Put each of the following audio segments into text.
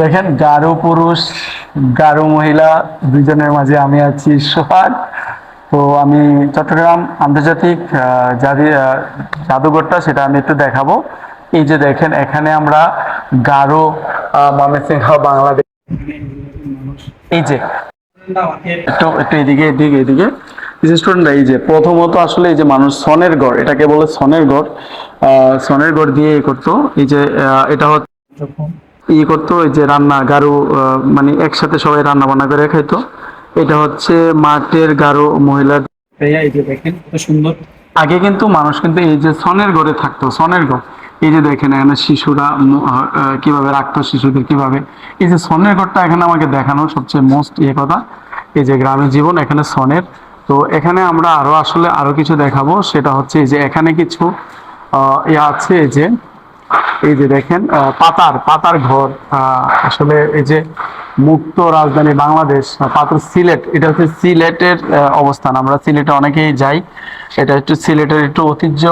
দেখেন, গারো পুরুষ, গারো মহিলা দুজনের মাঝে আমি আছি সোহাগ। তো আমি চট্টগ্রাম আন্তর্জাতিক জাদুঘরটা সেটা আমি একটু দেখাবো। এই যে দেখেন, এখানে আমরা গারো ময়মনসিংহ, বাংলাদেশ। এই যে, একটু একটু এদিকে এদিকে এদিকে। স্টুডেন্টরা এই যে, প্রথমত আসলে এই যে মানুষ সনের গড় এটাকে বলে সনের গড় সনের গড় দিয়ে করতো। এই যে এটা হচ্ছে ই করতো এই যে রান্না গারু মানে একসাথে সবাই রান্না বান্না করে খাইতো। এটা হচ্ছে মাঠের গারো মহিলা এই যে দেখেন কত সুন্দর। আগে কিন্তু মানুষ কিন্তু এই যে সনের ঘরে থাকতো সনের ঘর। এই যে দেখেন এখানে শিশুরা কীভাবে রাখতো শিশুদের কীভাবে। এই যে সনের ঘরটা এখানে আমাকে দেখানো সবচেয়ে মোস্ট ইয়ে কথা। এই যে গ্রামের জীবন এখানে সনের। তো এখানে আমরা আরও আসলে আরও কিছু দেখাবো। সেটা হচ্ছে এই যে এখানে কিছু আহ, ইয়ে আছে এই যে এই যে দেখেন পাতার পাতার ঘর আসলে এই যে মুক্ত রাজধানী বাংলাদেশ পাতার সিলেট, এটা হচ্ছে সিলেটের অবস্থান। আমরা সিলেটে অনেকেই যাই, এটা একটু সিলেটের একটু ঐতিহ্য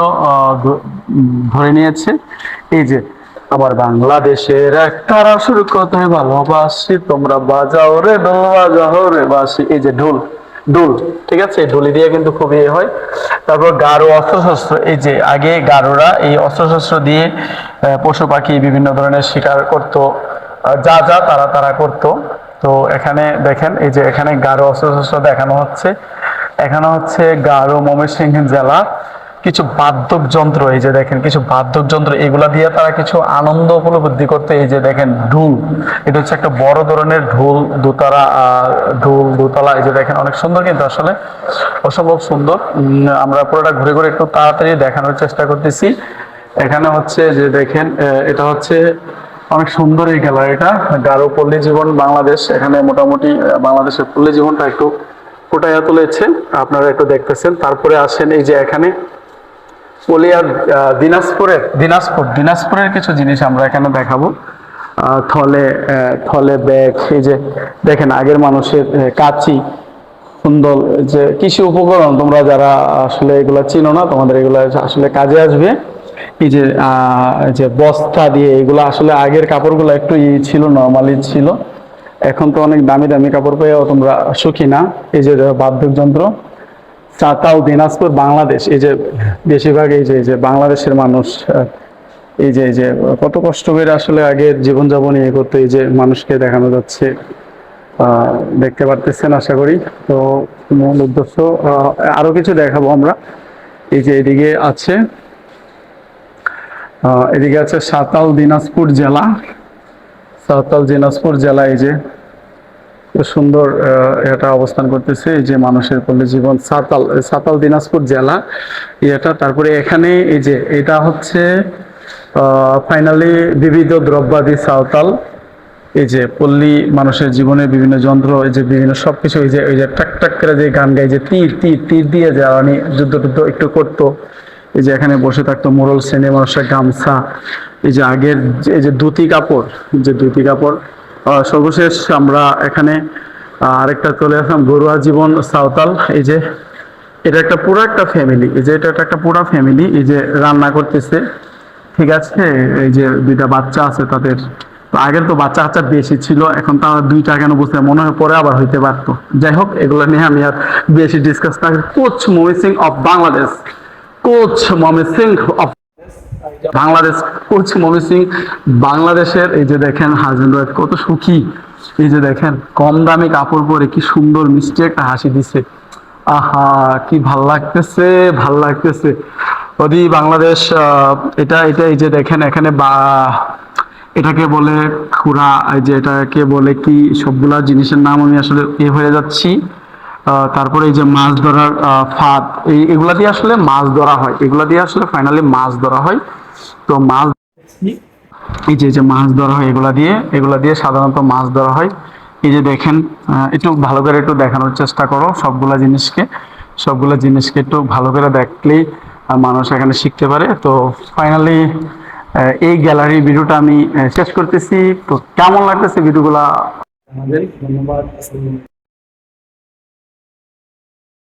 ধরে নিয়েছে। এই যে আবার বাংলাদেশের একটা রাসুর কথায় ভালোবাসি, তোমরা বাজাও রে ঢোল বাজাও রে, বাসি। এই যে ঢোল ডুল ঠিক আছে? ডুলি দিয়ে কিন্তু খুব ইয়ে হয়। তারপর গারো অস্ত্রশস্ত্র, এই যে আগে গারোরা এই অস্ত্রশস্ত্র দিয়ে পশু পাখি বিভিন্ন ধরনের শিকার করত যা যা তারা তারা করত। তো এখানে দেখেন, এই যে এখানে গারো অস্ত্রশস্ত্র দেখানো হচ্ছে। এখানে হচ্ছে গারো ময়মনসিংহ জেলা। কিছু বাদ্যক যন্ত্র এই যে দেখেন, কিছু বাদ্যক যন্ত্র এগুলা দিয়ে তারা কিছু আনন্দ উপলব্ধি করতে, এই যে দেখেন, ঢুল। এটা হচ্ছে একটা বড় ধরনের ঢোল, দোতারা ঢোল, দোতলা, এই যে দেখেন, অনেক সুন্দর কিন্তু আসলে, অসম্ভব সুন্দর। আমরা পুরোটা ঘুরে ঘুরে একটু তাড়াতাড়ি দেখানোর চেষ্টা করতেছি। এখানে হচ্ছে যে দেখেন এটা হচ্ছে অনেক সুন্দর এই গ্যালারিটা গারো পল্লী জীবন বাংলাদেশ, এখানে মোটামুটি বাংলাদেশের পল্লী জীবনটা একটু ফুটাইয়া তুলেছে। আপনারা একটু দেখতেছেন। তারপরে আসেন এই যে এখানে পলিয়ার দিনাজপুরের? দিনাজপুর দিনাজপুরের কিছু জিনিস আমরা এখানে দেখাবো। থলে থলে ব্যাগ এই যে দেখেন আগের মানুষের কাঁচি সুন্দর যে কৃষি উপকরণ তোমরা যারা আসলে এগুলা চিনো না তোমাদের এগুলা আসলে কাজে আসবে। এই যে যে বস্তা দিয়ে এগুলো আসলে আগের কাপড়গুলো একটু ই ছিল নর্মালি ছিল। এখন তো অনেক দামি দামি কাপড় পেয়েও তোমরা সুখী না। এই যে বাদ্যযন্ত্র চাতাও দিনাজপুর বাংলাদেশ। এই যে বেশিরভাগ এই যে এই যে বাংলাদেশের মানুষ এই যে এই যে কত কষ্ট করে আসলে আগে জীবনযাপন ইয়ে করতে এই যে মানুষকে দেখানো যাচ্ছে দেখতে পারতেছেন আশা করি। তো মূল উদ্দেশ্য আহ, আরও কিছু দেখাবো আমরা। এই যে এদিকে আছে এদিকে আছে সাতাল দিনাজপুর জেলা। সাতাল দিনাজপুর জেলা এই যে সুন্দর এটা অবস্থান করতেছে। এই যে মানুষের পল্লী জীবন, সাতাল সাতাল দিনাজপুর জেলা। এটা তারপরে এখানে এই যে, এটা হচ্ছে ফাইনালি বিবিধ দ্রব্যাদি সাঁওতাল। এই যে পল্লী মানুষের জীবনের বিভিন্ন যন্ত্র, এই যে বিভিন্ন সবকিছু, এই যে এই যে টাক টাক করে যে গান গাই যে তীর তীর তীর দিয়ে জ্বালানি যুদ্ধ টুদ্ধ একটু করতো। এই যে এখানে বসে থাকতো মোরল শ্রেণি মানুষের গামছা। এই যে আগের এই যে ধুতি কাপড়, যে ধুতি কাপড় সর্বশেষ আমরা এখানে আরেকটা চলে আসলাম, ঘরোয়া জীবন সাঁওতাল। এই যে, এটা একটা পুরো একটা ফ্যামিলি এই যে, এটা একটা- পুরো ফ্যামিলি এই যে, রান্না করতেছে। ঠিক আছে, এই যে, দুইটা বাচ্চা আছে তাদের। তো আগের তো বাচ্চা কাচ্চা বেশি ছিল, এখন তারা দুইটা কেন বুঝতে মনে হয় পরে আবার হইতে পারতো। যাই হোক, এগুলো নিয়ে আমি আর বেশি ডিসকাস না coach mummy Singh of Bangladesh coach mummy Singh of Bangladesh coach mummy Singh. বাংলাদেশের এই যে দেখেন হাজবেন্ড ওয়াইফ কত সুখী। এই যে দেখেন কম দামি কাপড় পরে কি সুন্দর মিষ্টি একটা হাসি দিছে। আহা, কি ভালো লাগতেছে ভালো লাগতেছে। ওদি বাংলাদেশ এটা এটা এই যে দেখেন এখানে বা, এটাকে বলে খুরা, এই যে এটাকে বলে কি, সবগুলা জিনিসের নাম আমি আসলে এ হয়ে যাচ্ছি। তারপরে এই যে মাছ ধরার ফাঁদ, এই এগুলা দিয়ে আসলে মাছ ধরা হয়। এগুলা দিয়ে আসলে ফাইনালি মাছ ধরা হয়। তো মাছ এই যে যে মাছ ধরা হয় এগুলা দিয়ে এগুলা দিয়ে সাধারণত মাছ ধরা হয়। এই যে দেখেন একটু ভালো করে একটু দেখানোর চেষ্টা করো সবগুলা জিনিসকে। সবগুলা জিনিসকে একটু ভালো করে দেখলেই মানুষ এখানে শিখতে পারে। তো ফাইনালি এই গ্যালারি ভিডিওটা আমি শেষ করতেছি। তো কেমন লাগতেছে ভিডিওগুলা? ধন্যবাদ।